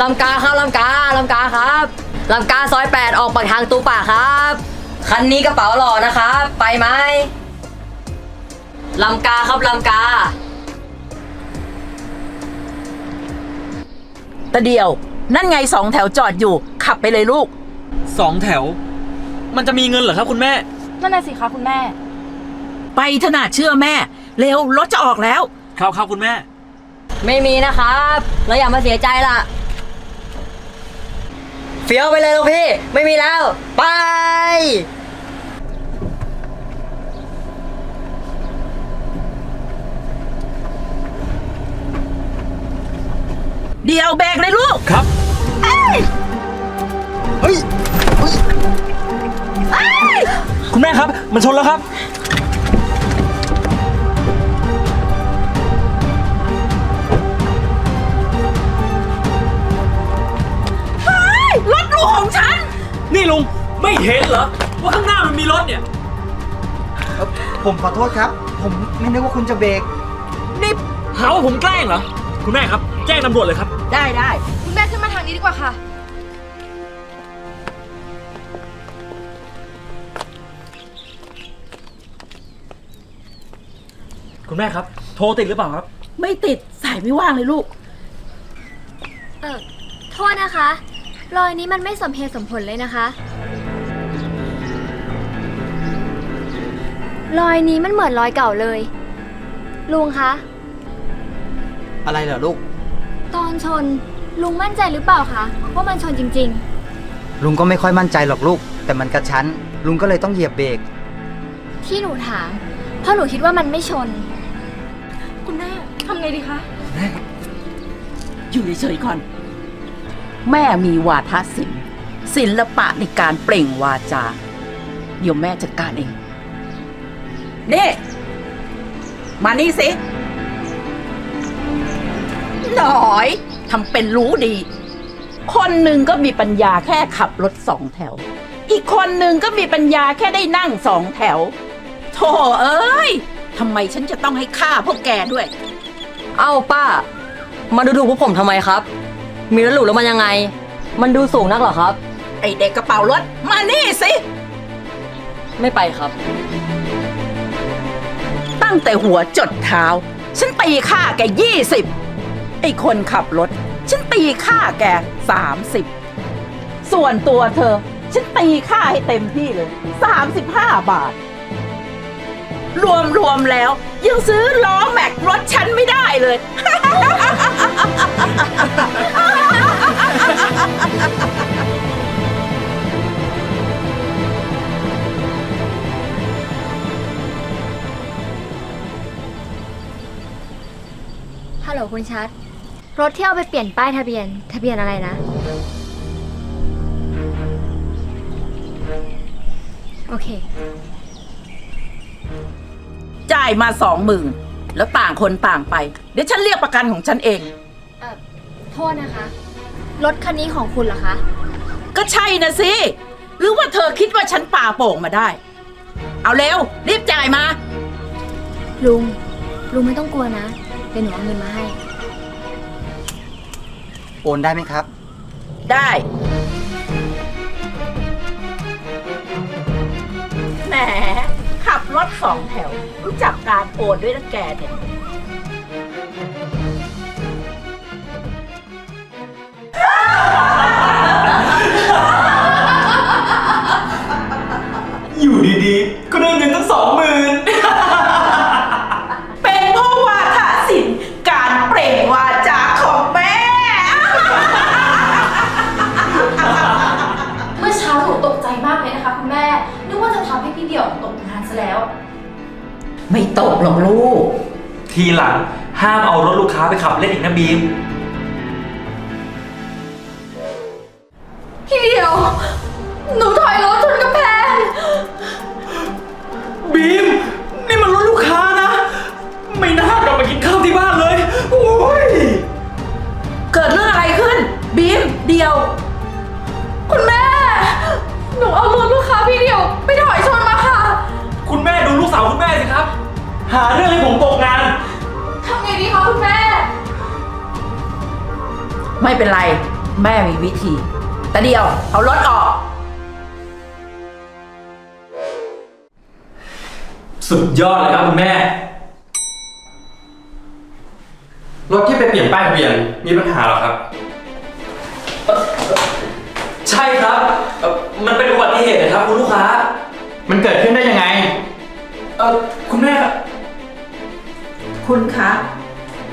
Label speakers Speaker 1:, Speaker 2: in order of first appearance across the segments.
Speaker 1: ลำกาครับลำกาลำกาครับลำกาซอยแปดออกปากทางตูป่าครับ คันนี้กระเป๋าหล่อนะครับ ไปไหมลำกาครับลำกา
Speaker 2: ตะเดียว นั่นไงสองแถวจอดอยู่ ขับไปเลยลูก
Speaker 3: สองแถว มันจะมีเงินเหรอครับคุณแม่
Speaker 4: นั่นน่ะสิคะคุณแม่
Speaker 2: ไปถนาดเชื่อแม่ เร็ว รถจะออกแล้ว
Speaker 3: ครับครับคุณแม่
Speaker 1: ไม่มีนะครับ เราอย่ามาเสียใจล่ะเฟี้ยวไปเลยลูกพี่ ไม่มีแล้ว ไป
Speaker 2: เดียวแบกเลยลูก
Speaker 3: ครับ เฮ้ย คุณแม่ครับ มันชนแล้วครับ
Speaker 2: นี่
Speaker 3: ลุงไม่เห็นเหรอ ว่าข้างหน้ามันมีรถเนี่ย
Speaker 5: ผมขอโทษครับ ผมไม่นึกว่าคุณจะเบรก
Speaker 3: นี่หาว่าผมแกล้งเหรอ คุณแม่ครับ แจ้งตำรวจเลยครับ
Speaker 2: ได้ได้
Speaker 4: คุณแม่ขึ้นมาทางนี้ดีกว่าค่ะ
Speaker 3: คุณแม่ครับ โทรติดหรือเปล่าครับ
Speaker 2: ไม่ติดสายไม่ว่างเลยลูก
Speaker 6: เออ โทษนะคะ รอยนี้มันไม่สมเหตุสมผลเลยนะคะ รอยนี้มันเหมือนรอยเก่าเลย ลุงคะ
Speaker 5: อะไรเหรอลูก
Speaker 6: ตอนชนลุงมั่นใจหรือเปล่าคะว่ามันชนจริง
Speaker 5: ลุงก็ไม่ค่อยมั่นใจหรอกลูก แต่มันกระชั้น ลุงก็เลยต้องเหยียบเบรก
Speaker 6: ๆ ที่หนูถามเพราะหนูคิดว่ามันไม่ชน
Speaker 4: คุณแม่ทำไงดีคะ
Speaker 2: อยู่เฉยๆก่อน แม่มีวาทศิลป์ศิลปะในการเปล่งวาจา เดี๋ยวแม่จัดการเอง นี่ มานี่สิ หน่อยทำเป็นรู้ดี คนหนึ่งก็มีปัญญาแค่ขับรถสองแถว อีกคนหนึ่งก็มีปัญญาแค่ได้นั่งสองแถวโธ่เอ้ยทำไมฉันจะต้องให้ค่าพวกแกด้วย
Speaker 1: เอาป้า มาดูถูกพวกผมทำไมครับ มีรถหรูแล้วมันยังไง มันดูสูงนักเหรอครับ
Speaker 2: ไอเด็กกระเป๋ารถ มานี่สิ
Speaker 1: ไม่ไปครับ
Speaker 2: ตั้งแต่หัวจดเท้า ฉันตีค่าแกยี่สิบไอคนขับรถ ฉันตีค่าแกสามสิบส่วนตัวเธอ ฉันตีค่าให้เต็มที่เลยสามสิบห้าบาท รวมรวมๆแล้ว ยังซื้อล้อแม็กรถฉันไม่ได้เลย
Speaker 6: ฮัลโหลคุณชัด รถที่เอาไปเปลี่ยนป้ายทะเบียน ทะเบียนอะไรนะ โอเค
Speaker 2: จ่ายมาสองหมื่นแล้วต่างคนต่างไป เดี๋ยวฉันเรียกประกันของฉันเอง
Speaker 6: เอ่อ โทษนะคะ รถคันนี้ของคุณเหรอคะ
Speaker 2: ก็ใช่นะสิ หรือว่าเธอคิดว่าฉันป่าโป่งมาได้ เอาเร็ว รีบจ่ายมา
Speaker 6: ลุง ลุงไม่ต้องกลัวนะ เดี๋ยวหนูเอาเงินมาให้
Speaker 5: โอนได้ไหมครับ
Speaker 2: ได้ แหม ขับรถสองแถว รู้จักการโอนด้วยนะแกเนี่ย
Speaker 3: อ
Speaker 2: ที
Speaker 4: หลัง
Speaker 2: ห้า
Speaker 3: มเอารถลูกค้าไปขับเล่นอีกนะบีม
Speaker 4: พี่เดี่ยว หนูถอยรถชนกำแพง
Speaker 3: บีม นี่มันรถลูกค้านะ ไม่น่ากลับมากินข้าวที่บ้านเลย โอ้ย
Speaker 2: เกิดเรื่องอะไรขึ้น บีม เดียว
Speaker 4: คุณแม่ หนูเอารถลูกค้าพี่เดี่ยว ไปถอยชนมาค่ะ
Speaker 3: คุณแม่ดูลูกสาวคุณแม่สิครับ หาเรื่องให้ผมตกงาน
Speaker 4: ไงดีคะคุณแม่
Speaker 2: ไม่เป็นไร แม่มีวิธี แต่เดียวเอารถออก
Speaker 3: สุดยอดเลยครับคุณแม่
Speaker 7: รถที่ไปเปลี่ยนป้ายทะเบียนมีปัญหาเหรอครับ
Speaker 3: ใช่ครับเอ่อมันเป็นอุบัติเหตุนะครับคุณลูกค้า
Speaker 7: มันเกิดขึ้นได้ยังไง
Speaker 3: เออคุณแม่ครับ
Speaker 2: คุณคะ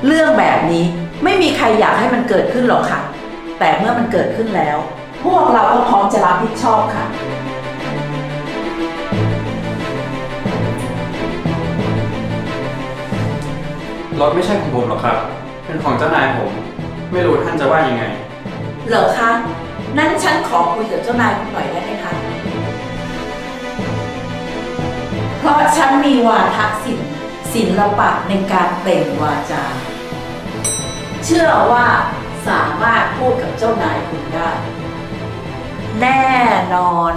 Speaker 2: เรื่องแบบนี้ไม่มีใครอยากให้มันเกิดขึ้นหรอกค่ะ แต่เมื่อมันเกิดขึ้นแล้ว พวกเราก็พร้อมจะรับผิดชอบค่ะ
Speaker 7: รถไม่ใช่ของผมหรอกครับ เป็นของเจ้านายผม ไม่รู้ท่านจะว่ายังไง
Speaker 2: เหรอคะ นั่นฉันขอคุยกับเจ้านายคุณหน่อยได้ไหมคะ เพราะฉันมีวาทศิลป์ศิลปะในการเปล่งวาจา เชื่อว่าสามารถพูดกับเจ้านายคุณได้ แน่นอน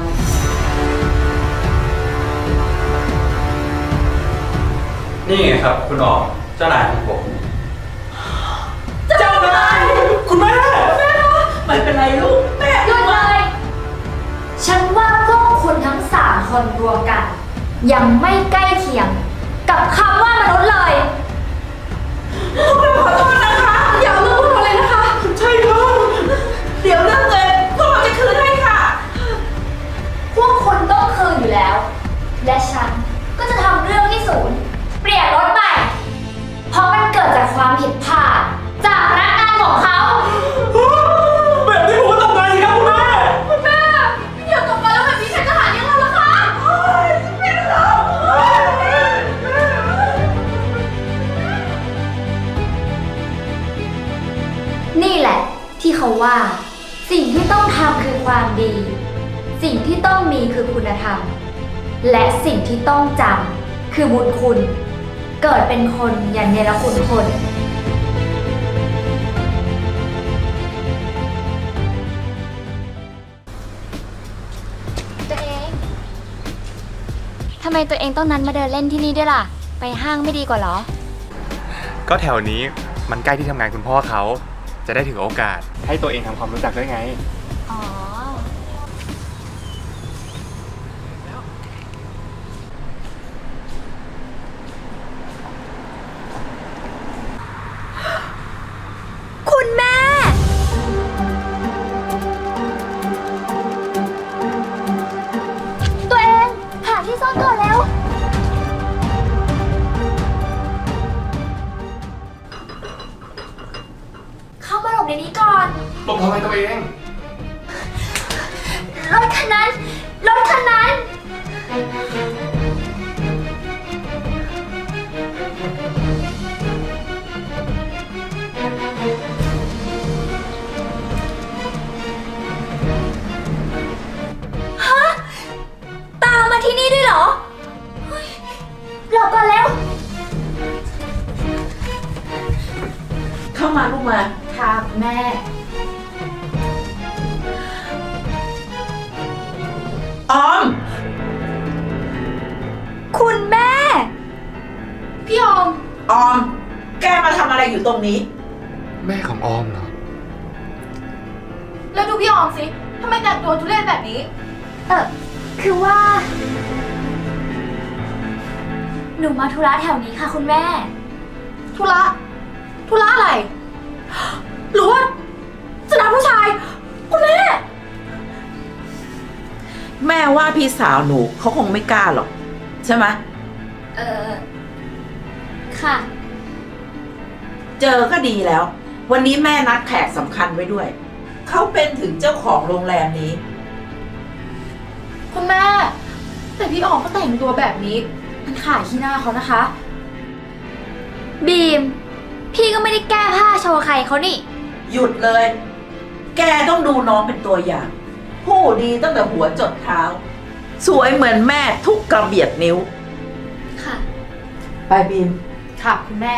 Speaker 7: นี่ไงครับ คุณออกเจ้านายของผม
Speaker 3: เจ้านายคุณแม่
Speaker 2: ไม่เป็นไรลูกแม่
Speaker 6: หยุดเลย ฉันว่าพวกคุณทั้งสามคนรวมกัน ยังไม่ใกล้เคียง กับคำว่ามนุษย์เลย
Speaker 4: ขอโทษ
Speaker 6: สิ่งที่ต้องทำคือความดี สิ่งที่ต้องมีคือคุณธรรม และสิ่งที่ต้องจำคือบุญคุณ เกิดเป็นคนอย่าเนรคุณคน ตัวเองทำไมตัวเองต้องนั้นมาเดินเล่นที่นี่ด้วยล่ะ ไปห้างไม่ดีกว่าเหรอ
Speaker 8: ก็แถวนี้มันใกล้ที่ทำงานคุณพ่อเขา จะได้ถึงโอกาส ให้ตัวเองทำความรู้จักด้วยไง
Speaker 6: แม่ขอ
Speaker 8: ง
Speaker 6: ออ
Speaker 2: ม
Speaker 8: เหรอ
Speaker 4: แล้วดูพี่ออมสิทำไมแต่งตัวทุเรศแบบนี้
Speaker 6: เออคือว่า หนูมาธุระแถวนี้ค่ะคุณแม่
Speaker 4: ธุระ ธุระอะไร หรือว่าจะนัดผู้ชาย คุณแม่
Speaker 2: แม่ว่าพี่สาวหนูเขาคงไม่กล้าหรอก ใช่ไหม
Speaker 6: เออ ค่ะ
Speaker 2: เจอก็ดีแล้ว วันนี้แม่นัดแขกสำคัญไว้ด้วย เขาเป็นถึงเจ้าของโรงแรมนี้
Speaker 4: คุณแม่ แต่พี่ออมก็แต่งตัวแบบนี้ มันขายขี้หน้าเขานะคะ
Speaker 6: บีม พี่ก็ไม่ได้แก้ผ้าโชว์ใครเขานี่
Speaker 2: หยุดเลย แกต้องดูน้องเป็นตัวอย่าง ผู้ดีตั้งแต่หัวจดเท้า สวยเหมือนแม่ทุกกระเบียดนิ้ว
Speaker 6: ค่ะ
Speaker 2: ไปบีม
Speaker 4: ค่ะคุณแม่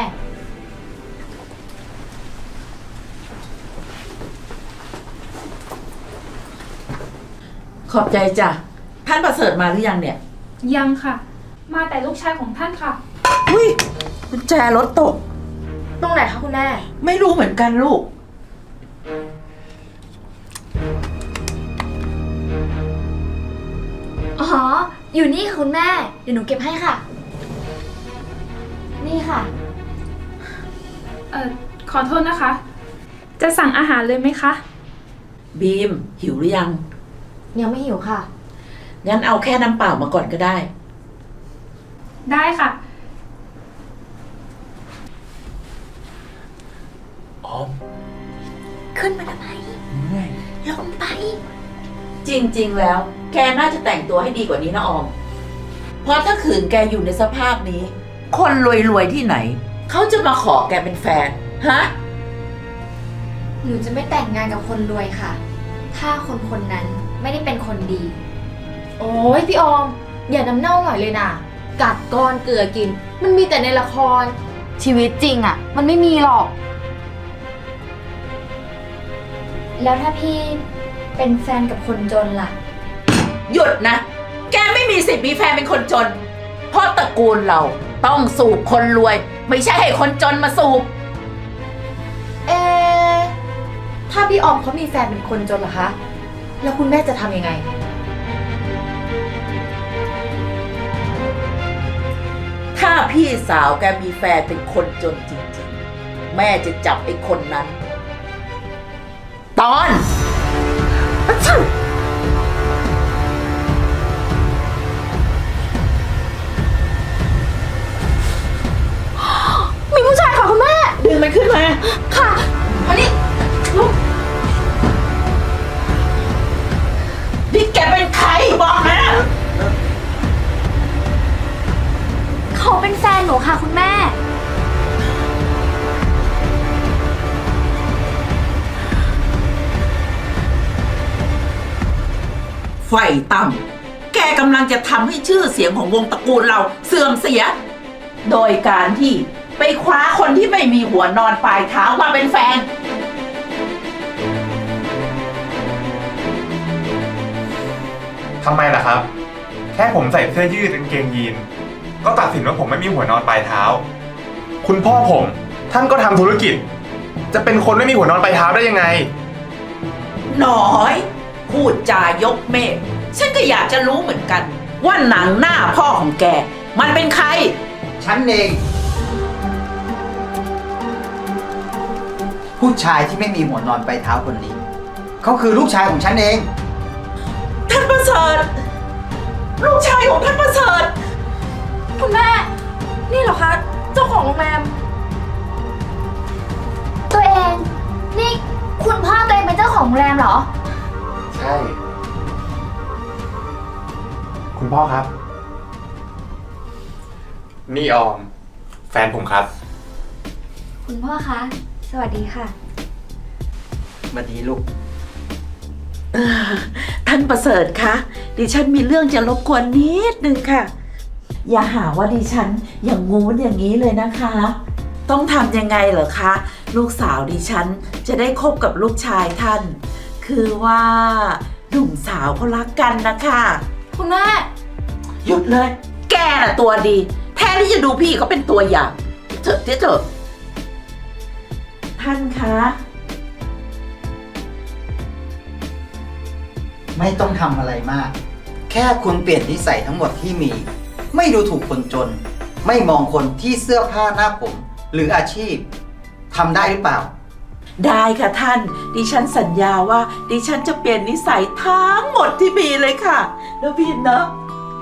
Speaker 2: ขอบใจจ้ะ ท่านประเสริฐมาหรือยังเนี่ย
Speaker 9: ยังค่ะ มาแต่ลูกชายของท่านค่ะ
Speaker 2: อุ้ยกุญแจรถตก
Speaker 4: ตรงไหนคะคุณแม่
Speaker 2: ไม่รู้เหมือนกันลูก
Speaker 6: อ๋อ อยู่นี่ค่ะคุณแม่ เดี๋ยวหนูเก็บให้ค่ะ นี่ค่ะ
Speaker 9: เอ่อ ขอโทษนะคะ จะสั่งอาหารเลยไหมคะ
Speaker 2: บีม หิวหรือยัง
Speaker 6: ยังไม่หิวค่ะ
Speaker 2: งั้นเอาแค่น้ำเปล่ามาก่อนก็ได้
Speaker 9: ได้ค่ะ
Speaker 8: ออม
Speaker 6: ขึ้นมาทำไมลงไป
Speaker 2: จริงๆ แล้ว แกน่าจะแต่งตัวให้ดีกว่านี้นะออม เพราะถ้าขืนแกอยู่ในสภาพนี้ คนรวยๆที่ไหน เขาจะมาขอแกเป็นแฟน ฮะ
Speaker 6: หนูจะไม่แต่งงานกับคนรวยค่ะ ถ้าคนคนนั้น ไม่ได้เป็นคนดี โอ้ยพี่ออม อย่าน้ำเน่าหน่อยเลยนะกัดก้อนเกลือกิน มันมีแต่ในละคร ชีวิตจริงอะ่ะมันไม่มีหรอก แล้วถ้าพี่เป็นแฟนกับคนจนล่ะ
Speaker 2: หยุดนะ แกไม่มีสิทธิ์มีแฟนเป็นคนจน เพราะตระกูลเราต้องสูบคนรวย ไม่ใช่ให้คนจนมาสูบ
Speaker 4: เอะถ้าพี่ออมเขามีแฟนเป็นคนจนเหรอคะ แล้วคุณแม่จะทำยังไง
Speaker 2: ถ้าพี่สาวแกมีแฟนเป็นคนจนจริงๆ แม่จะจับไอ้คนนั้น ตอน ไฟต่ำแกกำลังจะทำให้ชื่อเสียงของวงตระกูลเราเสื่อมเสีย โดยการที่ไปคว้าคนที่ไม่มีหัวนอนปลายเท้ามาเป็นแฟน
Speaker 8: ทำไมล่ะครับ แค่ผมใส่เสื้อยืดกางเกงยีน ก็ตัดสินว่าผมไม่มีหัวนอนปลายเท้า คุณพ่อผม ท่านก็ทำธุรกิจ จะเป็นคนไม่มีหัวนอนปลายเท้าได้ยังไง
Speaker 2: น้อย พูดจายกเมฆฉันก็อยากจะรู้เหมือนกัน ว่าหนังหน้าพ่อของแก มันเป็นใคร
Speaker 5: ฉันเอง ผู้ชายที่ไม่มีหัวนอนปลายเท้าคนนี้ เขาคือลูกชายของฉันเอง
Speaker 2: ท่านประเสริฐลูกชายของท่านประเสริฐ
Speaker 4: คุณแม่ นี่เหรอคะ เจ้าของโรงแรม
Speaker 6: ตัวเอง นี่คุณพ่อตัวเองเป็นเจ้าของโรงแรมเหรอ
Speaker 8: ใช่ คุณพ่อครับ นี่ออม แฟนผมครับ
Speaker 6: คุณพ่อคะ สวัสดีค่ะ
Speaker 5: มาดีลูก
Speaker 2: ท่านประเสริฐคะ ดิฉันมีเรื่องจะรบกวนนิดนึงค่ะ อย่าหาว่าดิฉันอย่างงู้นอย่างนี้เลยนะคะ ต้องทำยังไงเหรอคะ ลูกสาวดิฉันจะได้คบกับลูกชายท่าน คือว่าหนุ่มสาวเขารักกันนะคะ
Speaker 4: คุณแม่
Speaker 2: หยุดเลย แกน่ะตัวดี แทนที่จะดูพี่เขาเป็นตัวอย่างเถอะเถอะเถอะท่านคะ
Speaker 5: ไม่ต้องทำอะไรมาก แค่คุณเปลี่ยนนิสัยทั้งหมดที่มี ไม่ดูถูกคนจน ไม่มองคนที่เสื้อผ้าหน้าผม หรืออาชีพทำได้หรือเปล่า
Speaker 2: ได้ค่ะท่าน ดิฉันสัญญาว่า ดิฉันจะเปลี่ยนนิสัยทั้งหมดที่มีเลยค่ะ แล้วพี่เนาะ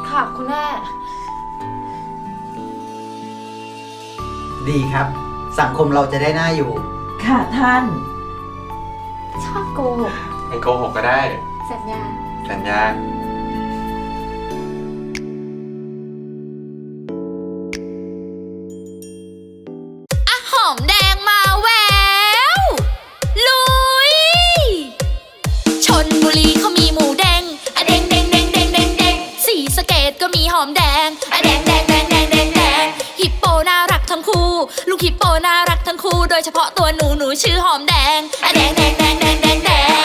Speaker 4: ค่ะคุณแม่
Speaker 5: ดีครับ สังคมเราจะได้น่าอยู่
Speaker 2: ค่ะท่าน
Speaker 6: ชอบโกหก
Speaker 8: ไม่โกหกก็ได้
Speaker 6: สัญญา
Speaker 8: สัญญา